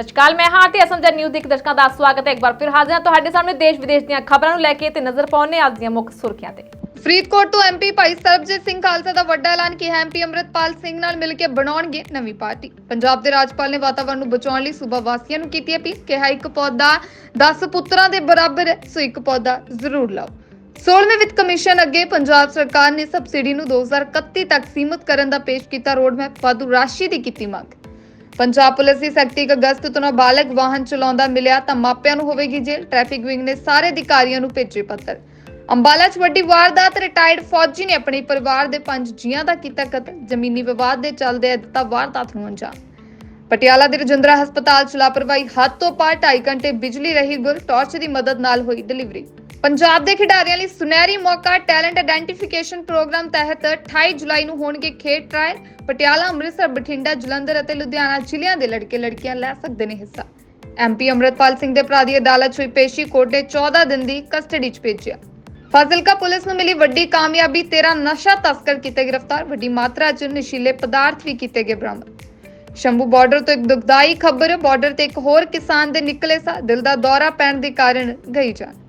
ਸਤਿ ਮੈਂ ਹਾਂ ਤੇ ਅਸਮਝਰ ਨਿਊਜ਼ ਦੇ ਦਰਸ਼ਕਾਂ ਦਾ ਸਵਾਗਤ ਹੈ। ਇੱਕ ਵਾਰ ਫਿਰ ਹਾਜ਼ਰ ਹਾਂ ਤੁਹਾਡੇ ਸਾਹਮਣੇ ਦੇਸ਼ ਵਿਦੇਸ਼ ਦੀਆਂ ਖਬਰਾਂ ਨੂੰ ਲੈ ਕੇ ਤੇ ਨਜ਼ਰ ਪਾਉਂਦੇ ਅੱਜ ਦੀਆਂ ਮੁੱਖ ਸੁਰਖੀਆਂ ਤੇ। ਫਰੀਦਕੋਟ ਤੋਂ ਐਮਪੀ ਭਾਈ ਸਰਬਜੀਤ ਸਿੰਘ ਖਾਲਸਾ ਦਾ ਵੱਡਾ ਐਲਾਨ ਕਿ ਐਮਪੀ ਅੰਮ੍ਰਿਤਪਾਲ ਸਿੰਘ ਨਾਲ ਮਿਲ ਕੇ ਬਣਾਉਣਗੇ ਨਵੀਂ ਪਾਰਟੀ। ਪੰਜਾਬ ਦੇ ਰਾਜਪਾਲ ਨੇ ਵਾਤਾਵਰਣ ਨੂੰ ਬਚਾਉਣ ਲਈ ਸੂਬਾ ਵਾਸੀਆਂ ਨੂੰ ਕੀਤੀ ਅਪੀਲ, ਕਿਹਾ ਇੱਕ ਪੌਦਾ 10 ਪੁੱਤਰਾਂ ਦੇ ਬਰਾਬਰ ਹੈ, ਸੋ ਇੱਕ ਪੌਦਾ ਜ਼ਰੂਰ ਲਾਓ। 16ਵੇਂ ਵਿੱਤ ਕਮਿਸ਼ਨ ਅੱਗੇ ਪੰਜਾਬ ਸਰਕਾਰ ਨੇ ਸਬਸਿਡੀ ਨੂੰ 2031 ਤੱਕ ਸੀਮਿਤ ਕਰਨ ਦਾ ਪੇਸ਼ ਕੀਤਾ। ਰੋਡਮੈਪ ਵਾਧੂ ਰਾਸ਼ੀ ਦੀ ਕੀਤੀ ਮੰਗ। ਪੰਜਾਬ ਪੁਲਿਸ ਦੀ ਸਖਤੀ ਇੱਕ ਅਗਸਤ ਤੋਂ ਨਾਬਾਲਗ ਵਾਹਨ ਚਲਾਉਂਦਾ ਮਿਲਿਆ ਤਾਂ ਮਾਪਿਆਂ ਨੂੰ ਹੋਵੇਗੀ ਜੇਲ੍ਹ। ਟ੍ਰੈਫਿਕ ਵਿੰਗ ਨੇ ਸਾਰੇ ਅਧਿਕਾਰੀਆਂ ਨੂੰ ਭੇਜੇ ਪੱਤਰ। ਅੰਬਾਲਾ 'ਚ ਵੱਡੀ ਵਾਰਦਾਤ ਰਿਟਾਇਰਡ ਫੌਜੀ ਨੇ ਆਪਣੇ ਪਰਿਵਾਰ ਦੇ ਪੰਜ ਜੀਆਂ ਦਾ ਕੀਤਾ ਕਤਲ। ਜ਼ਮੀਨੀ ਵਿਵਾਦ ਦੇ ਚੱਲਦੇ ਦਿੱਤਾ ਵਾਰਦਾਤ ਨੂੰ ਅੰਜਾਮ। ਪਟਿਆਲਾ ਦੇ ਰਜਿੰਦਰਾ ਹਸਪਤਾਲ 'ਚ ਲਾਪਰਵਾਹੀ ਹੱਦ ਤੋਂ ਪਾਰ 2.5 ਘੰਟੇ ਬਿਜਲੀ ਰਹੀ ਗੁਲ, ਟਾਰਚ ਦੀ ਮਦਦ ਨਾਲ ਹੋਈ ਡਿਲੀਵਰੀ। ਪੰਜਾਬ ਦੇ ਖਿਡਾਰੀਆਂ ਲਈ ਸੁਨਹਿਰੀ ਮੌਕਾ ਟੈਲੈਂਟ ਆਇਡੈਂਟੀਫਿਕੇਸ਼ਨ ਪ੍ਰੋਗਰਾਮ ਤਹਿਤ 28 ਜੁਲਾਈ ਨੂੰ ਹੋਣਗੇ ਖੇਡ ਟ੍ਰਾਇਲ, ਪਟਿਆਲਾ, ਅੰਮ੍ਰਿਤਸਰ, ਬਠਿੰਡਾ, ਜਲੰਧਰ ਅਤੇ ਲੁਧਿਆਣਾ ਜ਼ਿਲ੍ਹਿਆਂ ਦੇ ਲੜਕੇ ਲੜਕੀਆਂ ਲੈ ਸਕਦੇ ਨੇ ਹਿੱਸਾ। ਐਮਪੀ ਅੰਮ੍ਰਿਤਪਾਲ ਸਿੰਘ ਦੇ ਭਰਾ ਦੀ ਅਦਾਲਤ 'ਚ ਹੋਈ ਪੇਸ਼ੀ ਕੋਰਟ ਨੇ 14 ਦਿਨ ਦੀ ਕਸਟਡੀ 'ਚ ਭੇਜਿਆ। ਫਾਜ਼ਿਲਕਾ ਪੁਲਿਸ ਨੂੰ ਮਿਲੀ ਵੱਡੀ ਕਾਮਯਾਬੀ 13 ਨਸ਼ਾ ਤਸਕਰ ਕੀਤੇ ਗ੍ਰਿਫਤਾਰ, ਵੱਡੀ ਮਾਤਰਾ 'ਚ ਨਸ਼ੀਲੇ ਪਦਾਰਥ ਵੀ ਕੀਤੇ ਗਏ ਬਰਾਮਦ। ਸ਼ੰਭੂ ਬਾਰਡਰ ਤੋਂ ਇੱਕ ਦੁਖਦਾਈ ਖਬਰ, ਬਾਰਡਰ ਤੇ ਇੱਕ ਹੋਰ ਕਿਸਾਨ ਦੇ ਨਿਕਲੇ ਸਾ ਦਿਲ ਦਾ ਦੌਰਾ ਪੈਣ ਦੇ ਕਾਰਨ ਗਈ ਜਾਨ।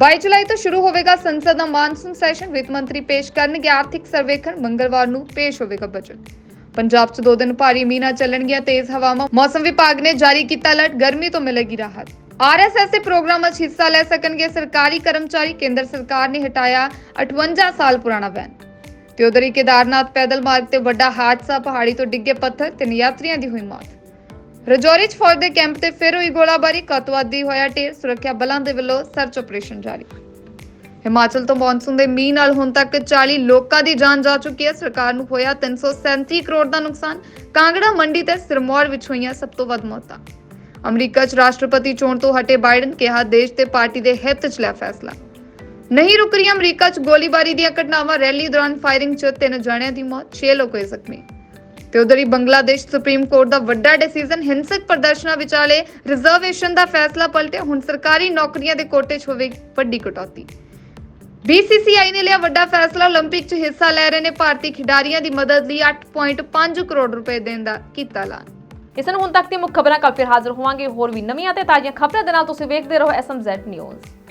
22 ਜੁਲਾਈ ਤੋਂ ਸ਼ੁਰੂ ਹੋਵੇਗਾ ਸੰਸਦ ਦਾ ਮਾਨਸੂਨ ਸੈਸ਼ਨ। ਵਿੱਤ ਮੰਤਰੀ ਪੇਸ਼ ਕਰਨਗੇ ਆਰਥਿਕ ਸਰਵੇਖਣ। ਮੰਗਲਵਾਰ ਨੂੰ ਪੇਸ਼ ਹੋਵੇਗਾ ਬਜਟ। ਪੰਜਾਬ 'ਚ ਦੋ ਦਿਨ ਭਾਰੀ ਮੀਂਹ ਨਾਲ ਚੱਲਣਗੀਆਂ, ਤੇਜ਼ ਹਵਾਵਾਂ। ਮੌਸਮ ਵਿਭਾਗ ਨੇ ਜਾਰੀ ਕੀਤਾ ਅਲਰਟ। ਗਰਮੀ ਤੋਂ ਮਿਲੇਗੀ ਰਾਹਤ। ਆਰਐਸਐਸ ਦੇ ਪ੍ਰੋਗਰਾਮਾਂ 'ਚ ਹਿੱਸਾ ਲੈ ਸਕਣਗੇ ਸਰਕਾਰੀ ਕਰਮਚਾਰੀ। ਕੇਂਦਰ ਸਰਕਾਰ ਨੇ ਹਟਾਇਆ 58 ਸਾਲ ਪੁਰਾਣਾ ਵੈਨ। ਤੇ ਉਧਰ ਹੀ ਕੇਦਾਰਨਾਥ ਪੈਦਲ ਮਾਰਗ ਤੇ ਵੱਡਾ ਹਾਦਸਾ। ਪਹਾੜੀ ਤੋਂ ਡਿੱਗੇ ਪੱਥਰ ਤਿੰਨ ਯਾਤਰੀਆਂ ਦੀ ਹੋਈ ਮੌਤ। ਰਜੌਰੀ 'ਚ ਫੌਜ ਦੇ ਕੈਂਪ ਤੇ ਫਿਰ ਹੋਈ ਗੋਲਾਬਾਰੀ, ਕਤਵਾਦੀ ਹੋਇਆ ਢੇਰ, ਸੁਰੱਖਿਆ ਬਲਾਂ ਦੇ ਵੱਲੋਂ ਸਰਚ ਆਪਰੇਸ਼ਨ ਜਾਰੀ। ਹਿਮਾਚਲ ਤੋਂ ਮੌਨਸੂਨ ਦੇ ਮੀਂਹ ਨਾਲ ਹੁਣ ਤੱਕ 40 ਲੋਕਾਂ ਦੀ ਜਾਨ ਜਾ ਚੁੱਕੀ ਹੈ। ਸਰਕਾਰ ਨੂੰ ਹੋਇਆ 337 ਕਰੋੜ ਦਾ ਨੁਕਸਾਨ। ਕਾਂਗੜਾ, ਮੰਡੀ ਤੇ ਸਿਰਮੌਰ ਵਿੱਚ ਹੋਈਆਂ ਸਭ ਤੋਂ ਵੱਧ ਮੌਤਾਂ। ਅਮਰੀਕਾ 'ਚ ਰਾਸ਼ਟਰਪਤੀ ਚੋਣ ਤੋਂ ਹਟੇ ਬਾਈਡਨ ਕਿਹਾ, ਦੇਸ਼ ਤੇ ਪਾਰਟੀ ਦੇ ਹਿੱਤ 'ਚ ਲਿਆ ਫੈਸਲਾ। ਨਹੀਂ ਰੁਕ ਰਹੀ ਅਮਰੀਕਾ 'ਚ ਗੋਲੀਬਾਰੀ ਦੀਆਂ ਘਟਨਾਵਾਂ। ਰੈਲੀ ਦੌਰਾਨ ਫਾਇਰਿੰਗ 'ਚ ਤਿੰਨ ਜਣਿਆਂ ਦੀ ਮੌਤ 6 ਲੋਕ ਹੋਏ ਜ਼ਖਮੀ। ਤੇ ਉਧਰ ਹੀ ਬੰਗਲਾਦੇਸ਼ ਸੁਪਰੀਮ ਕੋਰਟ ਦਾ ਵੱਡਾ ਡਿਸੀਜਨ ਹਿੰਸਕ ਪ੍ਰਦਰਸ਼ਨਾਂ ਵਿਚਾਲੇ ਰਿਜ਼ਰਵੇਸ਼ਨ ਦਾ ਫੈਸਲਾ ਪਲਟਿਆ ਹੁਣ ਸਰਕਾਰੀ ਨੌਕਰੀਆਂ ਦੇ ਕੋਟੇ 'ਚ ਹੋਵੇਗੀ ਵੱਡੀ ਕਟੌਤੀ BCCI ਨੇ ਲਿਆ ਵੱਡਾ ਫੈਸਲਾ 올림픽 'ਚ ਹਿੱਸਾ ਲੈ ਰਹੇ ਨੇ ਭਾਰਤੀ ਖਿਡਾਰੀਆਂ ਦੀ ਮਦਦ ਲਈ 8.5 ਕਰੋੜ ਰੁਪਏ ਦੇਣ ਦਾ ਕੀਤਾ ਐਲਾਨ ਇਸ ਨੂੰ ਹੁਣ ਤੱਕ ਦੀ ਮੁੱਖ ਖਬਰਾਂ ਕੱਲ ਫਿਰ ਹਾਜ਼ਰ ਹੋਵਾਂਗੇ ਹੋਰ ਵੀ ਨਵੀਆਂ ਤੇ ਤਾਜ਼ੀਆਂ ਖਬਰਾਂ ਦੇ ਨਾਲ ਤੁਸੀਂ ਵੇਖਦੇ ਰਹੋ ਐਸਐਮਜ਼ੈਡ ਨਿਊਜ਼